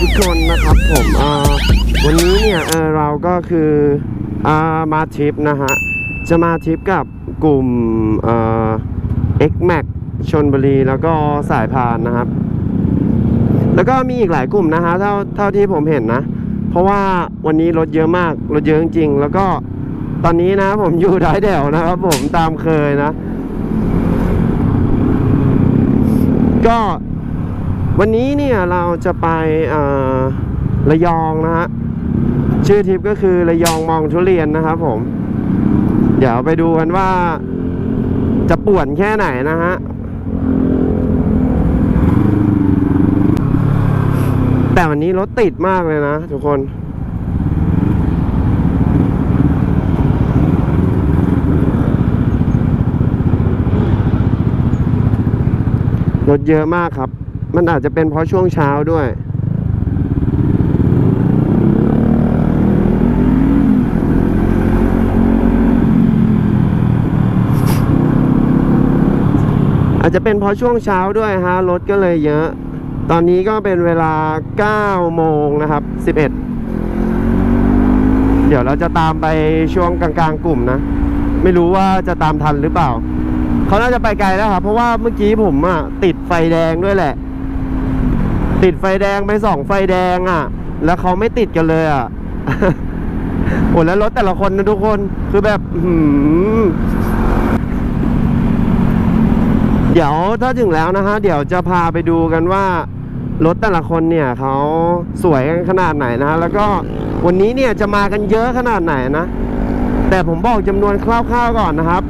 ทุกคนนะครับผมวันนี้เนี่ยเเราก็คืออมาทริปนะฮะ จะมาทริปกับกลุ่มเอ่อ X Max ชนบุรีแล้วก็สายพานนะครับ แล้วก็มีอีกหลายกลุ่มนะฮะเท่าเท่าที่ผมเห็นนะ เพราะว่าวันนี้รถเยอะมากรถเยอะจริงแล้วก็ตอนนี้นะผมอยู่ท้ายแถวนะครับ ผมตามเคยนะ ก็ วันนี้เนี่ยเราจะไประยองนะฮะชื่อทริปก็คือระยองมองทุเรียนนะครับผม เดี๋ยวไปดูกันว่าจะป่วนแค่ไหนนะฮะแต่วันนี้รถติดมากเลยนะทุกคนรถเยอะมากครับ มันอาจจะเป็นเพราะช่วงเช้าด้วย อาจจะเป็นเพราะช่วงเช้าด้วยฮะรถก็เลยเยอะ ตอนนี้ก็เป็นเวลา 9 โมงนะครับ 11 เดี๋ยวเราจะตามไปช่วงกลางๆ กลุ่มนะ ไม่รู้ว่าจะตามทันหรือเปล่าเขาน่าจะไปไกลแล้วครับเพราะว่าเมื่อกี้ผมอะติดไฟแดงด้วยแหละ ติดไฟแดงไปสองไฟแดงอะ แล้วเขาไม่ติดกันเลยอะโอ้แล้วรถแต่ละคนนะทุกคนคือแบบหือเดี๋ยวถ้าถึงแล้วนะฮะ เดี๋ยวจะพาไปดูกันว่ารถแต่ละคนเนี่ยเขาสวยกันขนาดไหนนะ แล้วก็วันนี้เนี่ยจะมากันเยอะขนาดไหนนะ แต่ผมบอกจำนวนคร่าวๆก่อนนะครับ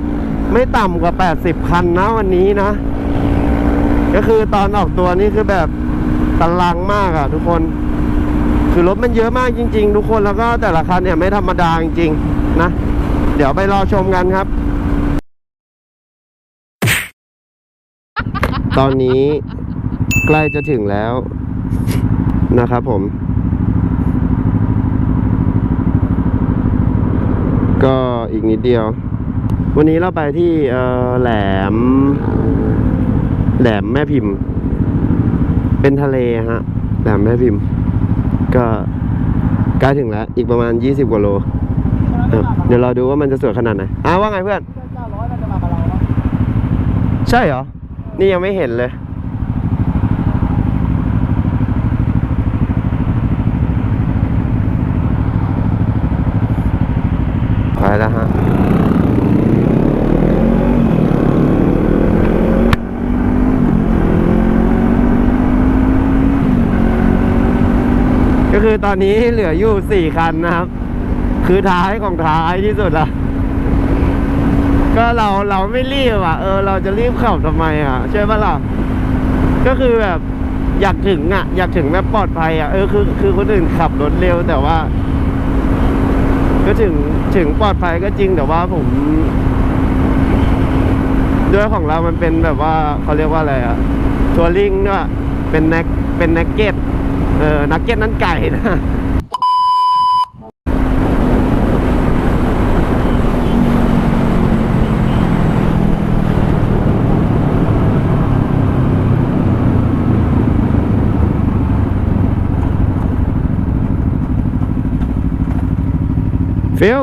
ไม่ต่ำกว่า 80 คันนะวันนี้นะ ก็คือตอนออกตัวนี่คือแบบ ตลังมากอะทุกคน คือรถมันเยอะมากจริง ๆ ทุกคนแล้วก็แต่ละคันเนี่ยไม่ธรรมดาจริงๆนะ เดี๋ยวไปรอชมกันครับ ตอนนี้ใกล้จะถึงแล้วนะครับผม ก็อีกนิดเดียว วันนี้เราไปที่แหลม แหลมแม่พิมพ์ เป็นทะเลฮะแหลมแม่พิมพ์ ก็ใกล้ถึงแล้ว อีกประมาณ 20กว่าโลครับเดี๋ยวเราดูว่ามันจะสวยขนาดไหนอ้าวว่าไงเพื่อน ใช่เหรอ นี่ยังไม่เห็นเลย ไปแล้วฮะ ก็ คือตอนนี้เหลืออยู่สี่คันนะครับ คือท้ายของท้ายที่สุดละก็เราเราไม่รีบอะ เออ เราจะรีบขับทำไมอะใช่ปะล่ะก็คือแบบอยากถึงอะ อยากถึงแบบปลอดภัยอะเออคือคือคนอื่นขับรถเร็วแต่ว่า ก็ถึงถึงปลอดภัยก็จริงแต่ว่าผมด้วยของเรามันเป็นแบบว่าเขาเรียกว่าอะไรอะทัวริงด้วยเป็นแน็กเป็นแน็กเก็ต เออนักเก็ตนั้นไก่นะฟิล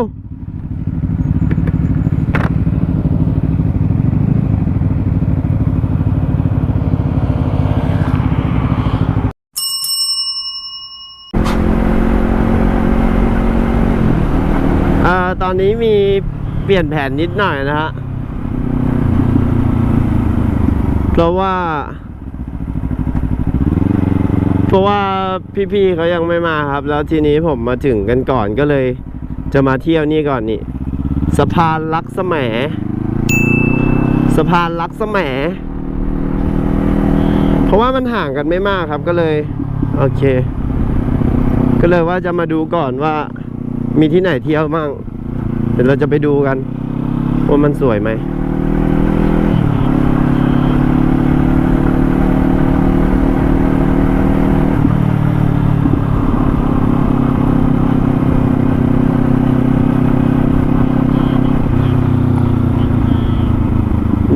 อ่าตอนนี้มีเปลี่ยนแผนนิดหน่อยนะฮะ เพราะว่า เพราะว่าพี่ๆเขายังไม่มาครับ แล้วทีนี้ผมมาถึงกันก่อนก็เลย จะมาเที่ยวนี่ก่อนนี่สะพานลักษแหมสะพานลักษแหมเพราะว่ามันห่างกันไม่มากครับก็เลย โอเค ก็เลยว่าจะมาดูก่อนว่ามีที่ไหนเที่ยวมั่ง ดี๋ยวเราจะไปดูกัน ว่ามันสวยไหมเ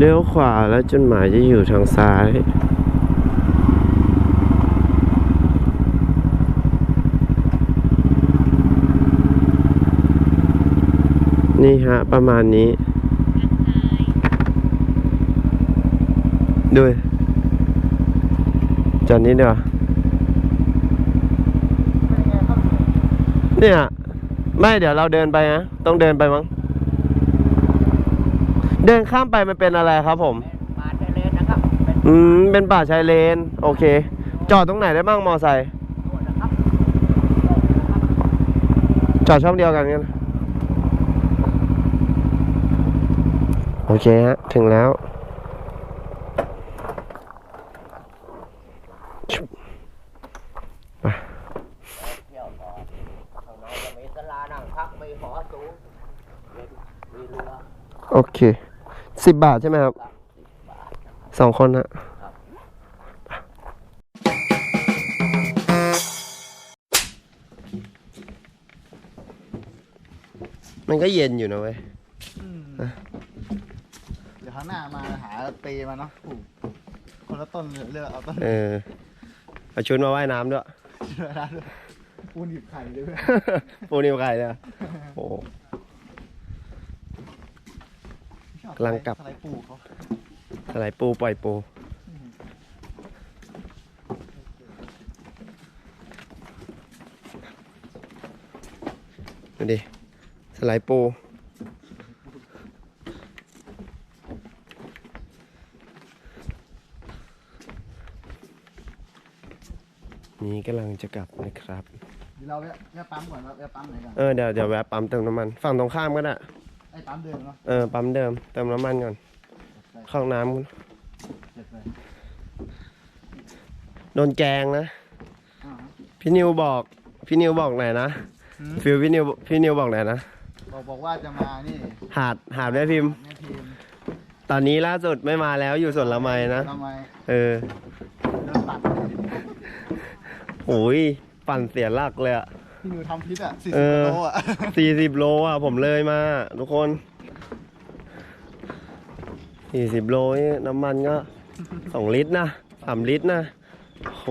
ลี้ยวขวาแล้วจุดหมายจะอยู่ทางซ้าย นี่ฮะ ประมาณนี้ดูจอดนี้เดี๋ยวาเนี่ย ไม่เดี๋ยวเราเดินไปนะต้องเดินไปมั้ง เดินข้ามไปมันเป็นอะไรครับผมมาเจริญนะครับเป็นอืม เป็นป่าชายเลน โอเค จอดตรงไหนได้บ้างมอไซค์นวดนะครับจอดช่องเดียวกันกัน โอเคฮะ ถึงแล้วชุบไปเที่ยวก่อนข้างในจะมีศาลานั่งพักมีหอสูงมีมีเรือโอเค สิบบาทใช่ไหมครับครับสิบบาทนะครับสองคนฮะครับมันก็เย็นอยู่นะเว้ยเดี๋ยวข้าง หน้ามาหาเปรมาเนาะปลูกคนละต้นเลือกเอาต้นเออเอาชุดมาว่ายน้ำด้วยเลือกได้ด้วยปูนหยิบไข่ด้วยปูนิวไก่เนี่ยโอ้ กำลังกลับ อะไรปลูกเขาอะไรปูปล่อยปู ดูดิสไลด์ปู นี่กำลังจะกลับนะครับเดี๋ยวเราแวะแวะปั๊มก่อนว่าแวะปั๊มไหนก่อนเออเดี๋ยวเดี๋ยวแวะปั๊มเติมน้ำมัน ฝั่งตรงข้ามก็ได้ ไอ้ปั๊มเดิมเนาะเออปั๊มเดิมเติมน้ำมันก่อนใช่เข้าห้องน้ำก่อนเจ็ดเลยโดนแกงนะอ่าฮะพี่นิวบอก พี่นิวบอกไหนนะ หืมฟิลพี่นิวพี่นิวบอกไหนนะ บอกบอกว่าจะมานี่หาดหาดแม่พิมพ์ แม่พิมพ์ตอนนี้ล่าสุดไม่มาแล้วอยู่สวนละไมนะ ทำไมเออ โดนตัด โอ้ยปั่นเสียหลักเลยอะพี่นิวทำพิษอะสี่เอสิบอโลอะสี่สิบโลอะผมเลยมา ทุกคนสี่สิบโลนี่น้ำมันก็สองลิตรนะสามลิตรนะโห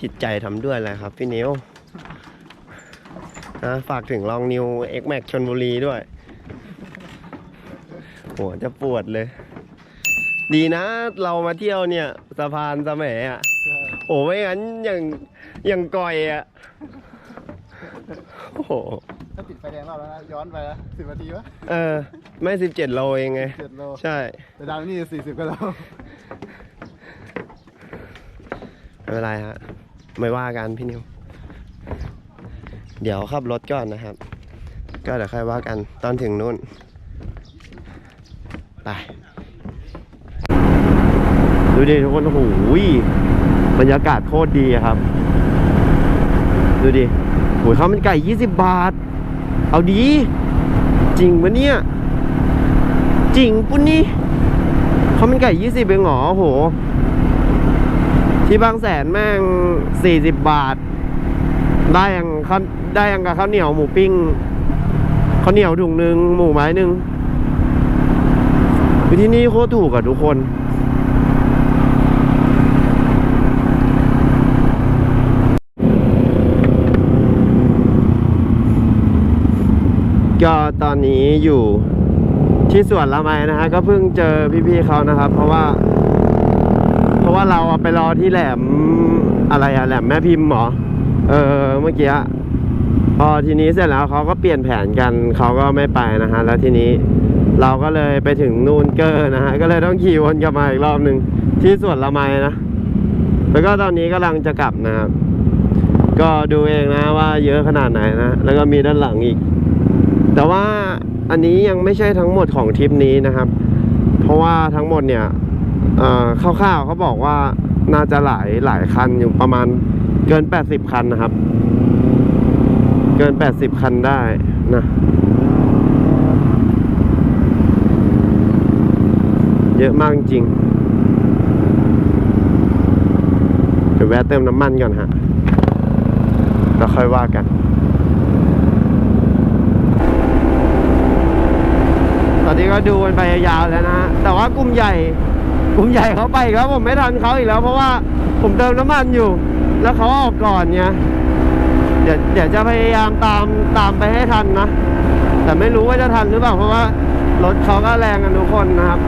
จิตใจทำด้วยอะไรครับ พี่นิวนะฝากถึงลองนิว X Max ชนบุรีด้วยหัวจะปวดเลย ดีนะเรามาเที่ยวเนี่ยสะพานสะแหมอะ โอ้ไม่งั้นอย่างอย่างก่อยอะโอ้โหถ้าติดไฟแดงรอบแล้วนะย้อนไปแล้วสิบนาทีวะเออ ไม่สิบเจ็ดโลเองไง เจ็ดโลใช่แต่ดาวนี่สี่สิบก็โลไม่เป็นไรฮะไม่ว่ากันพี่นิว เดี๋ยวขับรถก่อนนะครับ ก็เดี๋ยวค่อยว่ากันตอนถึงนู่นไปดูดิทุกคนโอ้โหย บรรยากาศโคตรดีครับ ดูดิโหยข้าวมันไก่ยี่สิบบาท เอาดี จริงปะเนี่ย จริงปุ้นนี่ข้าวมันไก่ยี่สิบเองหรอโอ้โห ที่บางแสนแม่งสี่สิบบาท ได้ยังข้าวได้ยังกับข้าวเหนียวหมูปิ้งข้าวเหนียวถุงหนึ่งหมูไม้หนึ่งที่นี่โคตรถูกอะทุกคน ก็ตอนนี้อยู่ที่สวนละไมนะฮะก็เพิ่งเจอพี่ๆเขานะครับ เพราะว่า เพราะว่าเราอะไปรอที่แหลมอะไรอะแหลมแม่พิมพ์หรอเออเมื่อกี้พอทีนี้เสร็จแล้วเขาก็เปลี่ยนแผนกันเขาก็ไม่ไปนะฮะแล้วทีนี้เราก็เลยไปถึงนูนเกอร์นะฮะก็เลยต้องขี่วนกลับมาอีกรอบหนึ่งที่สวนละไมนะแล้วก็ตอนนี้กำลังจะกลับนะครับ ก็ดูเองนะว่าเยอะขนาดไหนนะ แล้วก็มีด้านหลังอีก แต่ว่าอันนี้ยังไม่ใช่ทั้งหมดของทริปนี้นะครับ เพราะว่าทั้งหมดเนี่ยเอ่อคร่าวๆเขาบอกว่าน่าจะหลายหลายคันอยู่ประมาณเกิน 80 คันนะครับ เกิน 80 คันได้นะเยอะมากจริงเดี๋ยวแวะเติมน้ำมันก่อนฮะแล้วค่อยว่ากัน ตอ นี้ก็ดูกันไปยาวๆแล้วนะแต่ว่ากลุ่มใหญ่กลุ่มใหญ่เขาไปกแล้วผมไม่ทันเขาอีกแล้ว เพราะว่าผมเติมน้ำมันอยู่ แล้วเขาออกก่อนเนี่ยเดี๋ยวเดี๋ยวจะพยายามตามตามไปให้ทันนะ แต่ไม่รู้ว่าจะทันหรือเปล่าเพราะว่ารถเขาก็แรงกันทุกคนนะครับ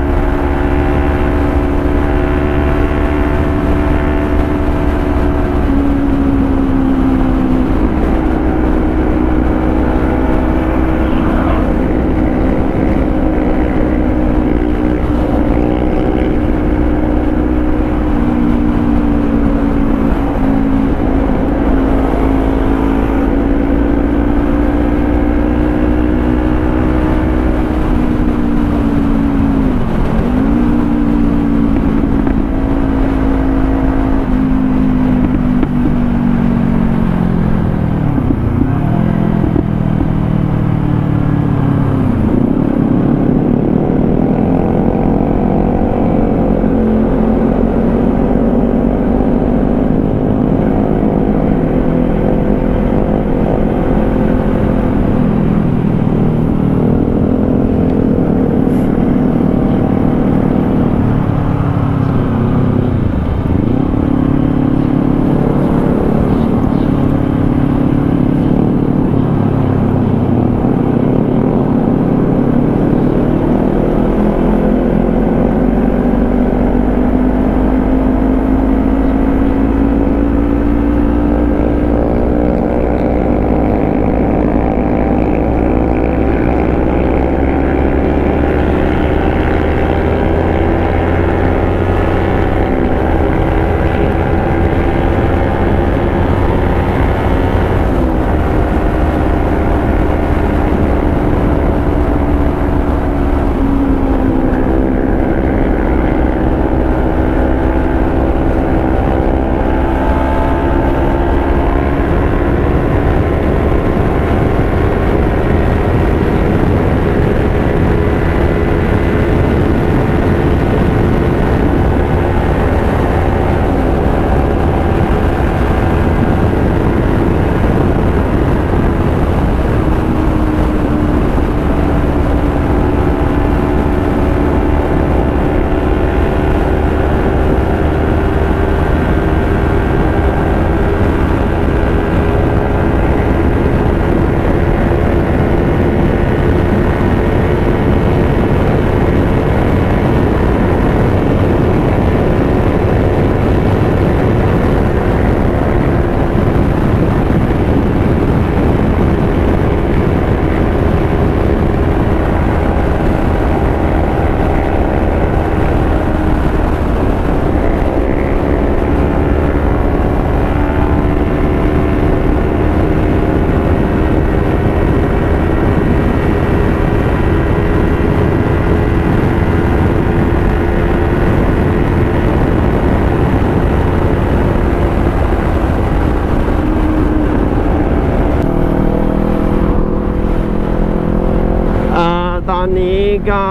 ก็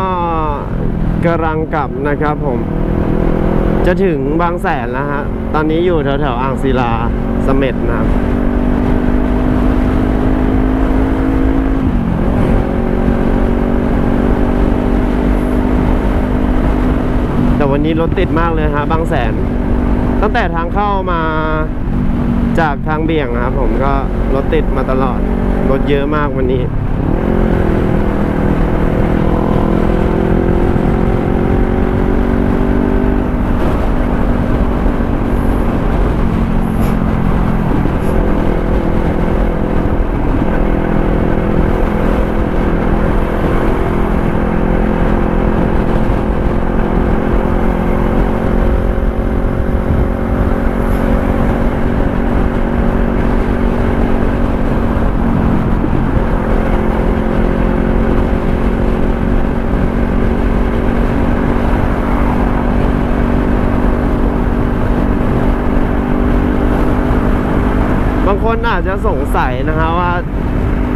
กำลังกลับนะครับผม จะถึงบางแสนแล้วฮะ ตอนนี้อยู่แถวแถวๆอ่างศิลาเสม็ดนะครับแต่วันนี้รถติดมากเลยฮะบางแสน ตั้งแต่ทางเข้ามาจากทางเบี่ยงนะครับผมก็รถติดมาตลอด รถเยอะมากวันนี้ สงสัยนะฮะว่า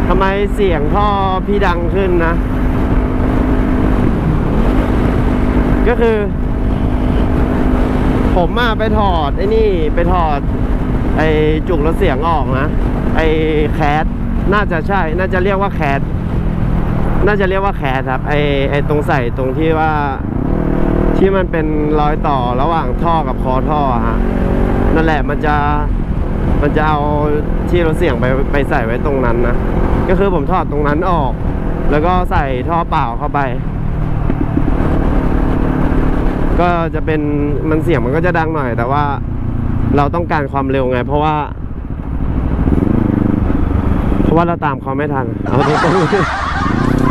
ทำไมเสียงท่อพี่ดังขึ้นนะ ก็คือ ผมอะไปถอดไอ้นี่ไปถอด ไอ้จุกรถเสียงออกนะ ไอ้แคสน่าจะใช่ น่าจะเรียกว่าแคสน่าจะเรียกว่าแคสครับ ไอ้ไอ้ตรงใส่ตรงที่ว่าที่มันเป็นรอยต่อระหว่างท่อกับคอท่อฮะนั่นแหละมันจะ มันจะเอาที่รถเสียงไปไปใส่ไว้ตรงนั้นนะ ก็คือผมถอดตรงนั้นออก แล้วก็ใส่ท่อเปล่าเข้าไป ก็จะเป็นมันเสียงมันก็จะดังหน่อย แต่ว่าเราต้องการความเร็วไง เพราะว่า เพราะว่าเราตามเขาไม่ทันเอาตรง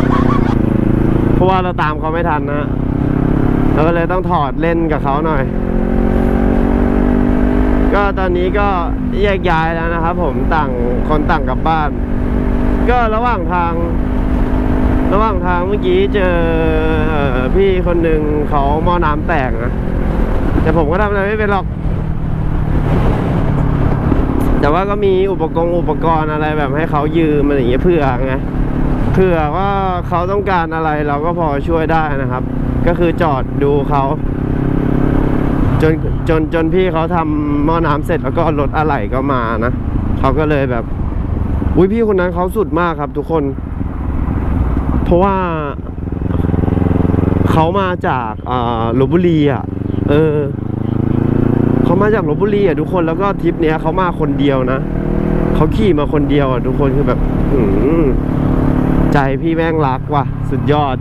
ๆเพราะว่าเราตามเขาไม่ทันนะเราก็เลยต้องถอดเล่นกับเขาหน่อย ก็ตอนนี้ก็แยกย้ายแล้วนะครับ ผมต่างคนต่างกลับบ้าน ก็ระหว่างทาง ระหว่างทางเมื่อกี้เจอพี่คนหนึ่งเขาหม้อน้ำแตกนะแต่ผมก็ทำอะไรไม่เป็นหรอก แต่ว่าก็มีอุปกรณ์อุปกรณ์อะไรแบบให้เขายืมอะไรอย่างเงี้ยเผื่อไงเผื่อว่าเขาต้องการอะไรเราก็พอช่วยได้นะครับ ก็คือจอดดูเขา จนจนจนพี่เขาทำหม้อน้ำเสร็จแล้วก็รถอะไหล่ก็มานะเขาก็เลยแบบอุ้ยพี่คนนั้นเขาสุดมากครับทุกคน เพราะว่าเขามาจากอ่าลบบุรีอะ เออเขามาจากลบบุรีอะทุกคนแล้วก็ทริปเนี้ยเขามาคนเดียวนะเขาขี่มาคนเดียวอะทุกคนคือแบบอืมใจพี่แม่งรักว่ะ สุดยอด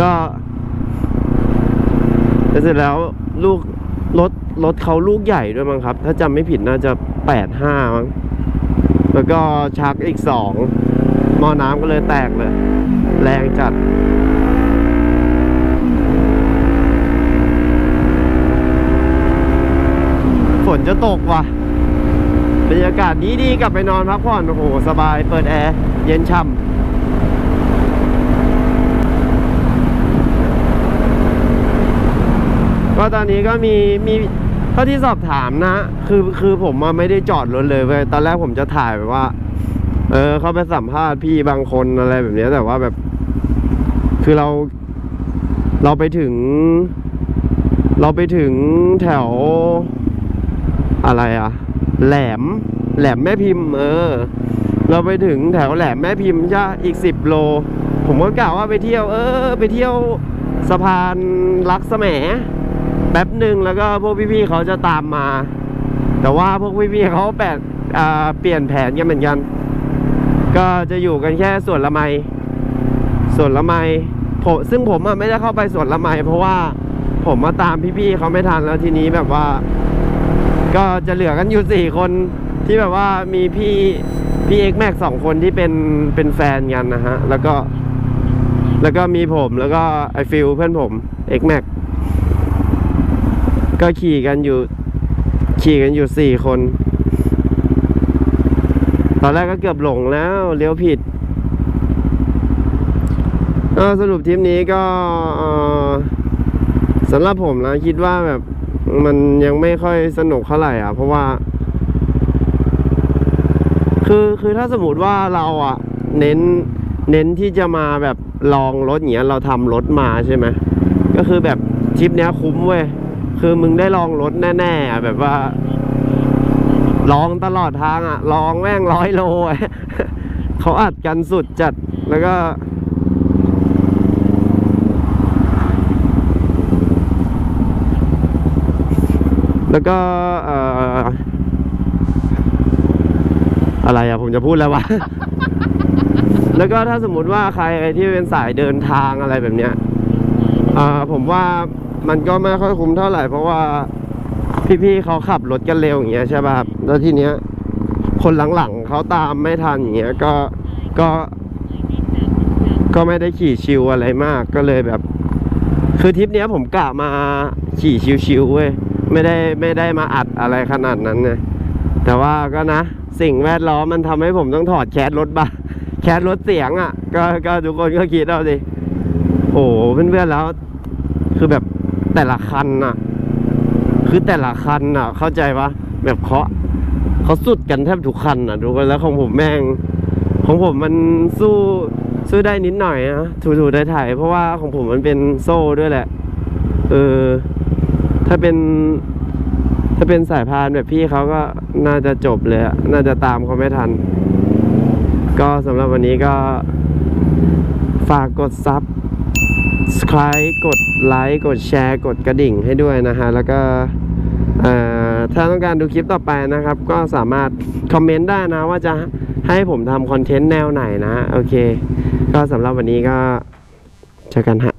ก็เสร็จแล้วลูก รถรถเขาลูกใหญ่ด้วยมั้งครับ ถ้าจำไม่ผิดน่าจะแปดห้ามั้งแล้วก็ชักอีกสองหม้อน้ำก็เลยแตกเลย แรงจัดฝนจะตกว่ะบรรยากาศดีดีๆกลับไปนอนพักผ่อนโอ้โห สบายเปิดแอร์ เย็นช่ำก็ ตอนนี้ก็มีมีเท่าที่สอบถามนะ คือคือผมอะไม่ได้จอดรถเลยเว้ยตอนแรกผมจะถ่ายแบบว่า เออเขาไปสัมภาษณ์พี่บางคนอะไรแบบนี้แต่ว่าแบบ คือเรา เราไปถึง เราไปถึงแถว อะไรอะแหลม แหลมแม่พิมพ์ เออ เราไปถึงแถวแหลมแม่พิมพ์ใช่อีกสิบโล ผมก็กล่าวว่าไปเที่ยว เออ ไปเที่ยวสะพานลักษแหม แป๊บหนึ่งแล้วก็พวกพี่ๆเขาจะตามมา แต่ว่าพวกพี่ๆเขาแปดเปลี่ยนแผนกันเหมือนกัน ก็จะอยู่กันแค่ส่วนละไมส่วนละไมผมซึ่งผมอะไม่ได้เข้าไปส่วนละไมเพราะว่าผมมาตามพี่ๆเขาไม่ทันแล้วทีนี้แบบว่า ก็จะเหลือกันอยู่สี่คนที่แบบว่ามีพี่พี่เอ็กแม็กสองคนที่เป็นเป็นแฟนกันนะฮะ แล้วก็ แล้วก็มีผมแล้วก็ไอฟิลเพื่อนผมเอ็กแม็ก ก็ขี่กันอยู่ ขี่กันอยู่สี่คน ตอนแรกก็เกือบหลงแล้วเลี้ยวผิดสรุปทริปนี้ก็สำหรับผมนะคิดว่าแบบมันยังไม่ค่อยสนุกเท่าไหร่อะ เพราะว่า คือคือถ้าสมมติว่าเราอะ เน้นเน้นที่จะมาแบบลองรถอย่างเงี้ยเราทำรถมาใช่ไหมก็คือแบบทริปเนี้ยคุ้มเว้ย คือมึงได้ลองรถแน่ๆแบบว่า ลองตลอดทางอะ ลองแม่งร้อยโลเขาอัดกันสุดจัดแล้วก็แล้วก็เอ่ออะไรอะผมจะพูดแล้ววะ แล้วก็ถ้าสมมุติว่าใครที่เป็นสายเดินทางอะไรแบบเนี้ยอ่าผมว่า มันก็ไม่ค่อยคุ้มเท่าไหร่เพราะว่าพี่ๆเขาขับรถกันเร็วอย่างเงี้ยใช่ป่ะครับแล้วทีเนี้ย คนหลังๆเขาตามไม่ทันอย่างเงี้ยก็ก็ก็ไม่ได้ขี่ชิวอะไรมากก็เลยแบบ คือทริปเนี้ยผมกะมาขี่ชิวๆเว้ยไม่ได้ไม่ได้มาอัดอะไรขนาดนั้นไงแต่ว่าก็นะ สิ่งแวดล้อมมันทำให้ผมต้องถอดแคสรถบ้าแคสรถเสียงอะ่ะ ก็ก็ทุกคนก็คิดเอาดิโอ้เพื่อนๆแล้ว คือแบบ แต่ละคันน่ะ คือแต่ละคันน่ะ เข้าใจปะแบบเขาเขาสุดกันแทบทุกคันน่ะทุกคนแล้วของผมแม่ง ของผมมันสู้สู้ได้นิดหน่อยนะถูๆได้ถ่ายเพราะว่าของผมมันเป็นโซ่ด้วยแหละ เออ ถ้าเป็น ถ้าเป็นสายพานแบบพี่เขาก็น่าจะจบเลยน่าจะตามเขาไม่ทัน ก็สำหรับวันนี้ก็ฝากกดซับ สไคร b e กดไลค์กดแชร์ กดกระดิ่งให้ด้วยนะฮะ แล้วก็ถ้าต้องการดูคลิปต่อไปนะครับ ก็สามารถคอมเมนต์ได้นะว่าจะให้ผมทำคอนเทนต์แนวไหนนะ โอเค ก็สำหรับวันนี้ก็เจอกันฮะ